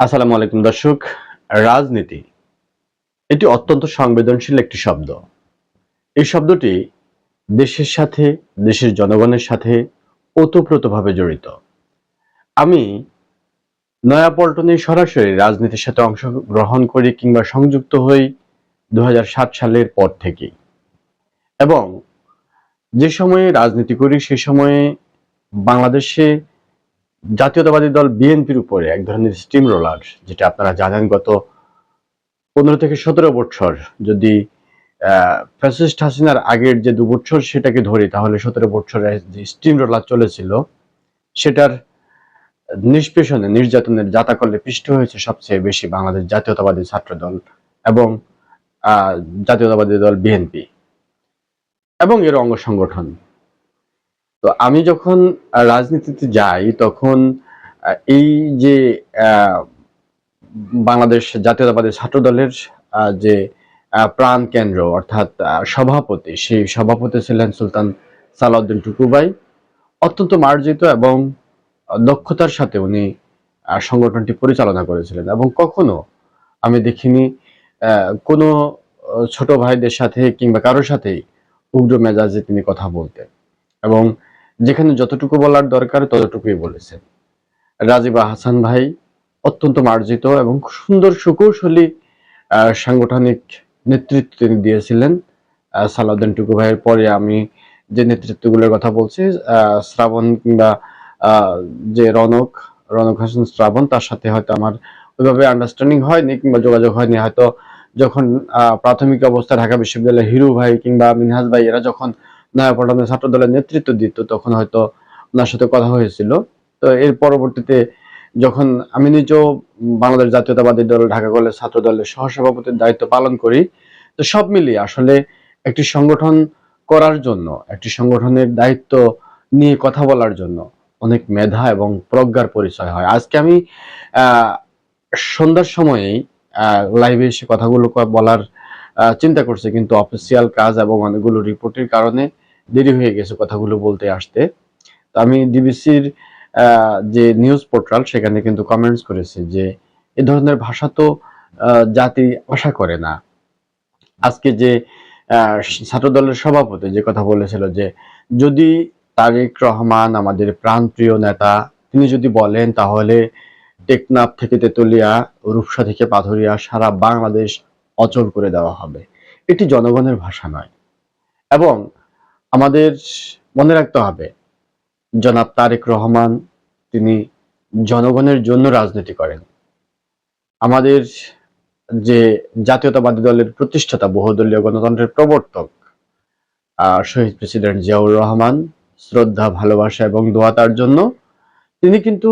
আসসালামু আলাইকুম দর্শক। রাজনীতি এটি অত্যন্ত সংবেদনশীল একটি শব্দ। এই শব্দটি দেশের সাথে, দেশের জনগণের সাথে ওতপ্রোতভাবে জড়িত। আমি নয়াপল্টনে সরাসরি রাজনীতির সাথে অংশগ্রহণ করি কিংবা সংযুক্ত হই দু হাজার সাত সালের পর থেকেই। এবং যে সময়ে রাজনীতি করি, সে সময়ে বাংলাদেশে জাতীয়তাবাদী দল বিএনপির উপরে এক ধরনের স্টিম রোলার যেটা আপনারা জানেন গত পনেরো থেকে সতেরো বছর যদি ফ্যাসিস্ট হাসিনার আগের যে দু বছর সেটাকে ধরি, তাহলে সতেরো বছরের যে স্টিম রোলার চলেছিল, সেটার নিষ্পেষণে নির্যাতনের জাতাকলে পিষ্ট হয়েছে সবচেয়ে বেশি বাংলাদেশ জাতীয়তাবাদী ছাত্র দল এবং জাতীয়তাবাদী দল বিএনপি এবং এর অঙ্গ সংগঠন। তো আমি যখন রাজনীতিতে যাই, তখন এই যে বাংলাদেশ জাতীয়তাবাদী ছাত্র দলের যে প্রাণ কেন্দ্র, অর্থাৎ সভাপতি, সেই সভাপতি ছিলেন সুলতান সালাউদ্দিন টুকুবাই। অত্যন্ত মার্জিত এবং দক্ষতার সাথে উনি সংগঠনটি পরিচালনা করেছিলেন এবং কখনো আমি দেখিনি কোনো ছোট ভাইদের সাথে কিংবা কারোর সাথেই উগ্র মেজাজে তিনি কথা বলতেন। এবং যেখানে যতটুকু বলার দরকার ততটুকুই বলেছেন। রাজিবা হাসান ভাই অত্যন্ত মার্জিত এবং সুন্দর সুকৌশলী সাংগঠনিক নেতৃত্ব তিনি দিয়েছিলেন। সালাউদ্দিন টুকু ভাইয়ের পরে আমি যে নেতৃত্বগুলোর কথা বলছি শ্রাবণ কিংবা যে রনক রনক হাসান শ্রাবণ, তার সাথে হয়তো আমার ওইভাবে আন্ডারস্ট্যান্ডিং হয়নি কিংবা যোগাযোগ হয়নি। হয়তো যখন প্রাথমিক অবস্থা ঢাকা বিশ্ববিদ্যালয়ের হিরু ভাই কিংবা মিনহাজ ভাই, এরা যখন নয়াপল্টনের ছাত্র দলের নেতৃত্ব দিত, তখন হয়তো ওনার সাথে কথা হয়েছিল। তো এর পরবর্তীতে যখন আমি নিজেও বাংলাদেশ জাতীয়তাবাদী দল, ঢাকা কলেজ ছাত্র দলের সহসভাপতির দায়িত্ব পালন করি, তো সব মিলিয়ে আসলে একটি সংগঠন করার জন্য, একটি সংগঠনের দায়িত্ব নিয়ে কথা বলার জন্য অনেক মেধা এবং প্রজ্ঞার পরিচয় হয়। আজকে আমি সন্ধ্যার সময়েই লাইভে এসে কথাগুলো বলার চিন্তা করছি, কিন্তু অফিসিয়াল কাজ এবং অনেকগুলো রিপোর্টের কারণে দেরি হয়ে গেছে কথাগুলো বলতে আসতে। তো আমি ডিবিসির যে নিউজ পোর্টাল সেখানে কিন্তু কমেন্টস করেছে যে এ ধরনের ভাষা তো জাতি আশা করে না। আজকে যে ছাত্র দলের সভাপতি যে কথা বলেছিল যে যদি তারেক রহমান আমাদের প্রাণপ্রিয় নেতা, তিনি যদি বলেন তাহলে টেকনাফ থেকে তেতুলিয়া, রূপসা থেকে পাথরিয়া সারা বাংলাদেশ অচল করে দেওয়া হবে। এটি জনগণের ভাষা নয়। এবং আমাদের মনে রাখতে হবে, জনাব তারেক রহমান তিনি জনগণের জন্য রাজনীতি করেন। আমাদের যে জাতীয়তাবাদী দলের প্রতিষ্ঠাতা, বহুদলীয় গণতন্ত্রের প্রবর্তক শহীদ প্রেসিডেন্ট জিয়াউর রহমান, শ্রদ্ধা, ভালোবাসা এবং দোয়া তার জন্য, তিনি কিন্তু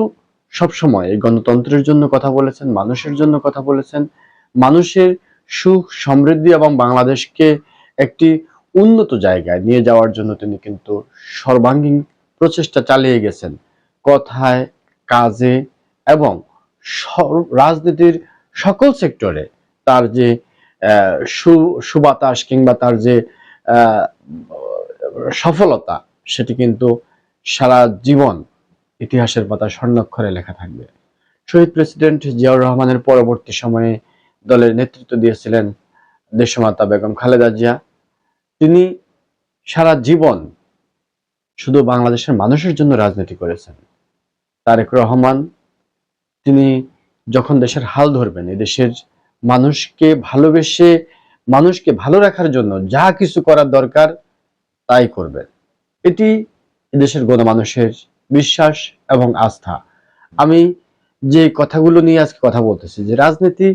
সবসময় এই গণতন্ত্রের জন্য কথা বলেছেন, মানুষের জন্য কথা বলেছেন। মানুষের সুখ, সমৃদ্ধি এবং বাংলাদেশকে একটি উন্নত জায়গায় নিয়ে যাওয়ার জন্য তিনি কিন্তু সর্বাঙ্গীন প্রচেষ্টা চালিয়ে গেছেন। কথায়, কাজে এবং রাজনীতির সকল সেক্টরে তার যে সুবাতাস কিংবা তার যে সফলতা সেটি কিন্তু সারা জীবন ইতিহাসের পাতা স্বর্ণাক্ষরে লেখা থাকবে। শহীদ প্রেসিডেন্ট জিয়াউর রহমানের পরবর্তী সময়ে দলের নেতৃত্ব দিয়েছিলেন দেশমাতা বেগম খালেদা জিয়া। তিনি সারা জীবন শুধু বাংলাদেশের মানুষের জন্য রাজনীতি করেছেন। তারেক রহমান তিনি যখন দেশের হাল ধরবেন দেশের মানুষকে ভালোবেসে, মানুষকে ভালো রাখার জন্য যা কিছু করার দরকার তাই করবেন। এটি দেশের গণমানুষের বিশ্বাস এবং আস্থা। আমি যে কথাগুলো নিয়ে আজকে কথা বলতেছি, যে রাজনীতি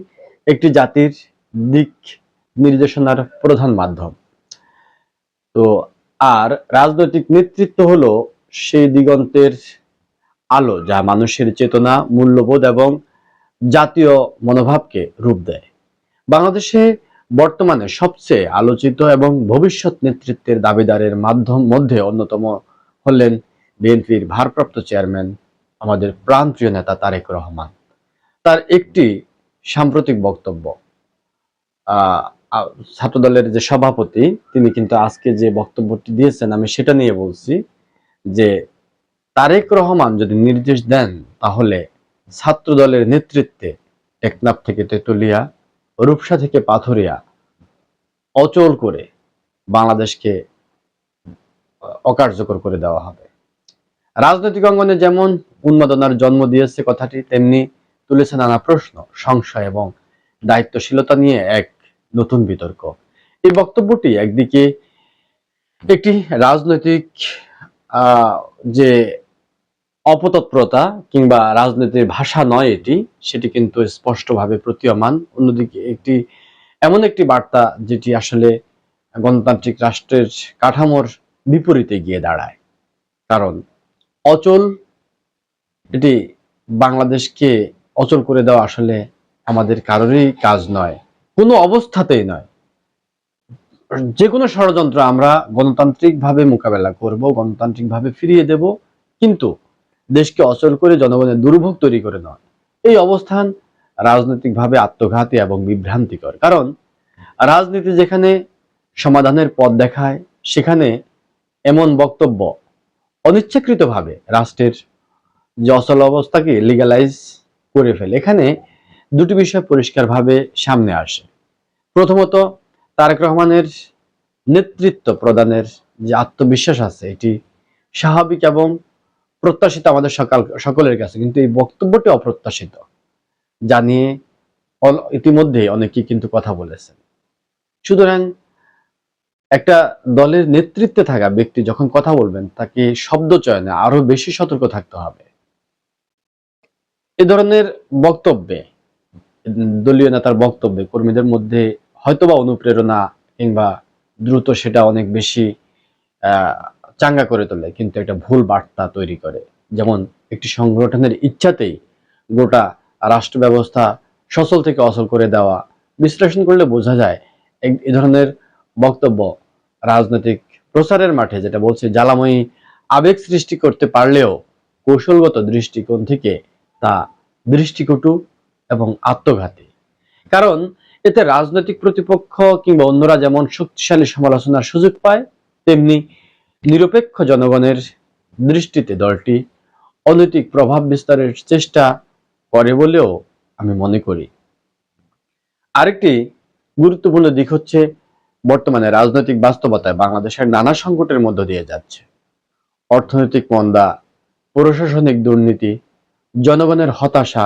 একটি জাতির দিক নির্দেশনার প্রধান মাধ্যম। তো আর রাজনৈতিক নেতৃত্ব হলো সেই দিগন্তের আলো, যা মানুষের চেতনা, মূল্যবোধ এবং জাতীয় মনোভাবকে রূপ দেয়। বাংলাদেশে বর্তমানে সবচেয়ে আলোচিত এবং ভবিষ্যৎ নেতৃত্বের দাবিদারের মাধ্যম মধ্যে অন্যতম হলেন বিএনপির ভারপ্রাপ্ত চেয়ারম্যান, আমাদের প্রাণপ্রিয় নেতা তারেক রহমান। তার একটি সাম্প্রতিক বক্তব্য ছাত্রদলের যে সভাপতি, তিনি কিন্তু আজকে যে বক্তব্যটি দিয়েছেন, আমি সেটা নিয়ে বলছি যে তারেক রহমান যদি নির্দেশ দেন, তাহলে ছাত্র দলের নেতৃত্বে টেকনাফ থেকে তেতুলিয়া, রূপসা থেকে পাথরিয়া অচল করে বাংলাদেশকে অকার্যকর করে দেওয়া হবে। রাজনৈতিক অঙ্গনে যেমন উন্মাদনার জন্ম দিয়েছে কথাটি, তেমনি তুলেছে নানা প্রশ্ন, সংশয় এবং দায়িত্বশীলতা নিয়ে এক নতুন বিতর্ক। এই বক্তব্যটি একদিকে একটি রাজনৈতিক যে অপতৎপরতা কিংবা রাজনীতির ভাষা নয় এটি, সেটি কিন্তু স্পষ্টভাবে প্রতীয়মান। অন্যদিকে একটি, এমন একটি বার্তা যেটি আসলে গণতান্ত্রিক রাষ্ট্রের কাঠামোর বিপরীতে গিয়ে দাঁড়ায়। কারণ অচল, এটি বাংলাদেশকে অচল করে দেওয়া আসলে আমাদের কারোরই কাজ নয়। কোনো অবস্থাতেই নয়। যে কোনো ষড়যন্ত্র আমরা গণতান্ত্রিকভাবে মোকাবেলা করব, গণতান্ত্রিকভাবে ফিরিয়ে দেব, কিন্তু দেশকে অচল করে জনগণের দুর্ভোগ তৈরি করে নয়। এই অবস্থান রাজনৈতিকভাবে আত্মঘাতী এবং বিভ্রান্তিকর। কারণ রাজনীতি যেখানে সমাধানের পথ দেখায়, সেখানে এমন বক্তব্য অনিচ্ছাকৃতভাবে রাষ্ট্রের যে অচল অবস্থাকে লিগালাইজ করে ফেলে। এখানে দুটি বিষয় পরিষ্কারভাবে সামনে আসে। প্রথমত, তারেক রহমানের নেতৃত্ব প্রদানের যে আত্মবিশ্বাস আছে, এটি স্বাভাবিক এবং প্রত্যাশিত আমাদের সকাল, সকলের কাছে, কিন্তু এই বক্তব্যটি অপ্রত্যাশিত জানিয়ে ইতিমধ্যে অনেকেই কিন্তু কথা বলেছেন। সুতরাং, একটা দলের নেতৃত্বে থাকা ব্যক্তি যখন কথা বলবেন, তাকে শব্দ চয়নে আরও বেশি সতর্ক থাকতে হবে। এ ধরনের বক্তব্যে দলীয় নেতার বক্তব্যে কর্মীদের মধ্যে হয়তোবা অনুপ্রেরণা কিংবা দ্রুত সেটা অনেক বেশি চাঙ্গা করে তোলে, কিন্তু একটা ভুল বার্তা তৈরি করে। যেমন একটি সংগঠনের ইচ্ছাতেই গোটা রাষ্ট্র ব্যবস্থা সচল থেকে অচল করে দেওয়া। বিশ্লেষণ করলে বোঝা যায় এ ধরনের বক্তব্য রাজনৈতিক প্রচারের মাঠে যেটা বলছে, জ্বালাময়ী আবেগ সৃষ্টি করতে পারলেও কৌশলগত দৃষ্টিকোণ থেকে তা দৃষ্টিকটু এবং আত্মঘাতী। কারণ এতে রাজনৈতিক প্রতিপক্ষ কিংবা অন্যরা যেমন শক্তিশালী সমালোচনার সুযোগ পায়, তেমনি নিরপেক্ষ জনগণের দৃষ্টিতে দলটি অনৈতিক প্রভাব বিস্তারের চেষ্টা করে বলেও আমি মনে করি। আরেকটি গুরুত্বপূর্ণ দিক হচ্ছে বর্তমানে রাজনৈতিক বাস্তবতায় বাংলাদেশের নানা সংকটের মধ্য দিয়ে যাচ্ছে। অর্থনৈতিক মন্দা, প্রশাসনিক দুর্নীতি, জনগণের হতাশা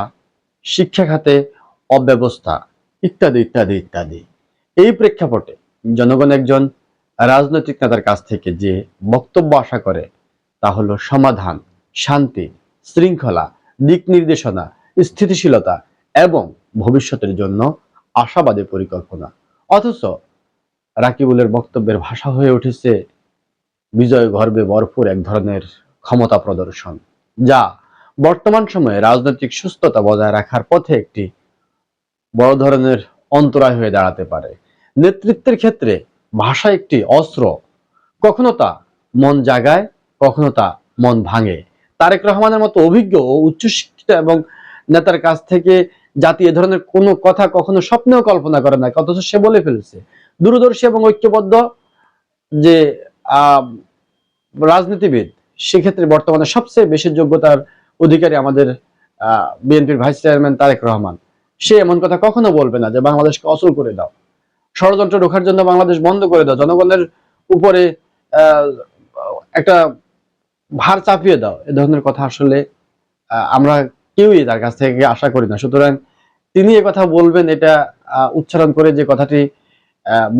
শিক্ষা খাতে অব্যবস্থা, ইত্যাদি ইত্যাদি ইত্যাদি। এই প্রেক্ষাপটে জনগণ একজন রাজনৈতিক নেতার কাছ থেকে যে বক্তব্য আশা করে, তা হলো সমাধান, শান্তি, শৃঙ্খলা, দিক নির্দেশনা, স্থিতিশীলতা এবং ভবিষ্যতের জন্য আশাবাদী পরিকল্পনা। অথচ রাকিবুলের বক্তব্যের ভাষা হয়ে উঠেছে বিজয় গর্বে ভরপুর এক ধরনের ক্ষমতা প্রদর্শন, যা বর্তমান সময়ে রাজনৈতিক সুস্থতা বজায় রাখার পথে একটি বড় ধরনের অন্তরায় হয়ে দাঁড়াতে পারে। নেতৃত্বের ক্ষেত্রে ভাষা একটি অস্ত্র। কখনো তা মন জাগায়, কখনো তা মন ভাঙে। তারেক রহমানের মতো অভিজ্ঞ ও উচ্চশিক্ষিত এবং নেতার কাছ থেকে জাতি এ ধরনের কোনো কথা কখনো স্বপ্নেও কল্পনা করে না অথচ সে বলে ফেলছে। দূরদর্শী এবং ঐক্যবদ্ধ যে রাজনীতিবিদ, সেক্ষেত্রে বর্তমানে সবচেয়ে বেশি যোগ্যতার অধিকারী আমাদের বিএনপির ভাইস চেয়ারম্যান তারেক রহমান। সে এমন কথা কখনো বলবে না যে বাংলাদেশকে অচল করে দাও। ষড়যন্ত্র রোখার জন্য বাংলাদেশ বন্ধ করে দাও। জনগণের উপরে একটা ভার চাপিয়ে দাও। এ ধরনের কথা আসলে আমরা কেউই তার কাছ থেকে আশা করি না। সুতরাং তিনি এ কথা বলবেন, এটা উচ্চারণ করে যে কথাটি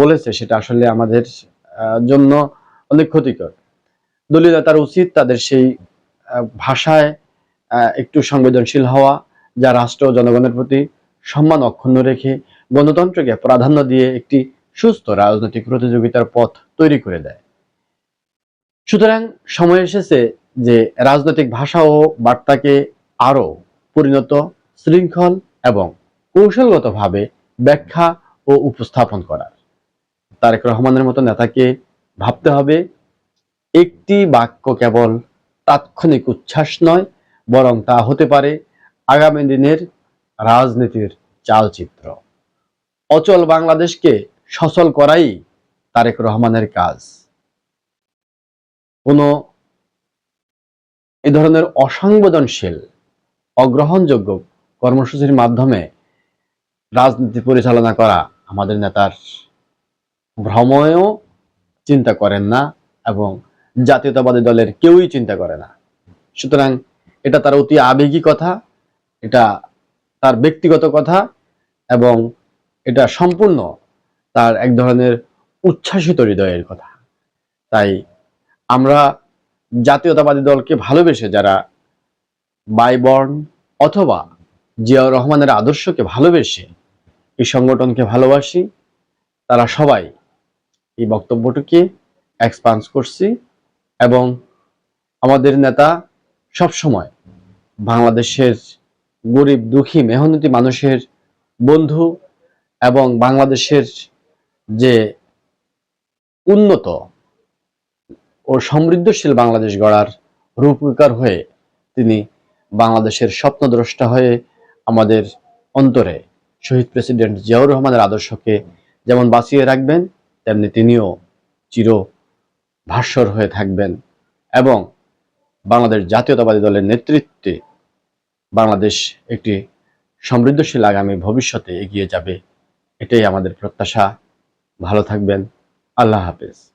বলেছে, সেটা আসলে আমাদের জন্য অনেক ক্ষতিকর। দলীয় নেতার উচিত, তাদের সেই ভাষায় একটু সংবেদনশীল হওয়া, যা রাষ্ট্র জনগণের প্রতি সম্মান অক্ষুণ্ণ রেখে গণতন্ত্রকে প্রাধান্য দিয়ে একটি সুস্থ রাজনৈতিক প্রতিযোগিতার পথ তৈরি করে দেয়। সুতরাং সময় এসেছে যে রাজনৈতিক ভাষা ও বার্তাকে আরও পরিণত, শৃঙ্খল এবং কৌশলগতভাবে ব্যাখ্যা ও উপস্থাপন করার। তারেক রহমানের মতো নেতাকে ভাবতে হবে, একটি বাক্য কেবল তাৎক্ষণিক উচ্ছ্বাস নয় বরং তা হতে পারে আগামী দিনের রাজনীতির চালচিত্র। অচল বাংলাদেশকে সচল করাই তারেক রহমানের কাজ। কোনো এ ধরনের অসংবেদনশীল, অগ্রহণযোগ্য কর্মসূচির মাধ্যমে রাজনীতি পরিচালনা করা আমাদের নেতার ভ্রময়েও চিন্তা করেন না এবং জাতীয়তাবাদী দলের কেউই চিন্তা করে না। সুতরাং এটা তার অতি আবেগী কথা, এটা তার ব্যক্তিগত কথা এবং এটা সম্পূর্ণ তার এক ধরনের উচ্ছ্বাসিত হৃদয়ের কথা। তাই আমরা জাতীয়তাবাদী দলকে ভালোবেসে যারা বাইবর্ন অথবা জিয়াউর রহমানের আদর্শকে ভালোবেসে এই সংগঠনকে ভালোবাসি, তারা সবাই এই বক্তব্যটিকে এক্সপান্স করছি এবং আমাদের নেতা সবসময় বাংলাদেশের গরিব, দুঃখী, মেহনতি মানুষের বন্ধু এবং বাংলাদেশের যে উন্নত ও সমৃদ্ধশীল বাংলাদেশ গড়ার রূপকার হয়ে তিনি বাংলাদেশের স্বপ্নদ্রষ্টা হয়ে আমাদের অন্তরে শহীদ প্রেসিডেন্ট জিয়াউর রহমানের আদর্শকে যেমন বাঁচিয়ে রাখবেন, তেমনি তিনিও চির ভাস্বর হয়ে থাকবেন এবং বাংলাদেশ জাতীয়তাবাদী দলের নেতৃত্বে বাংলাদেশ একটি সমৃদ্ধশীল আগামী ভবিষ্যতে এগিয়ে যাবে। এটাই আমাদের প্রত্যাশা। ভালো থাকবেন। আল্লাহ হাফেজ।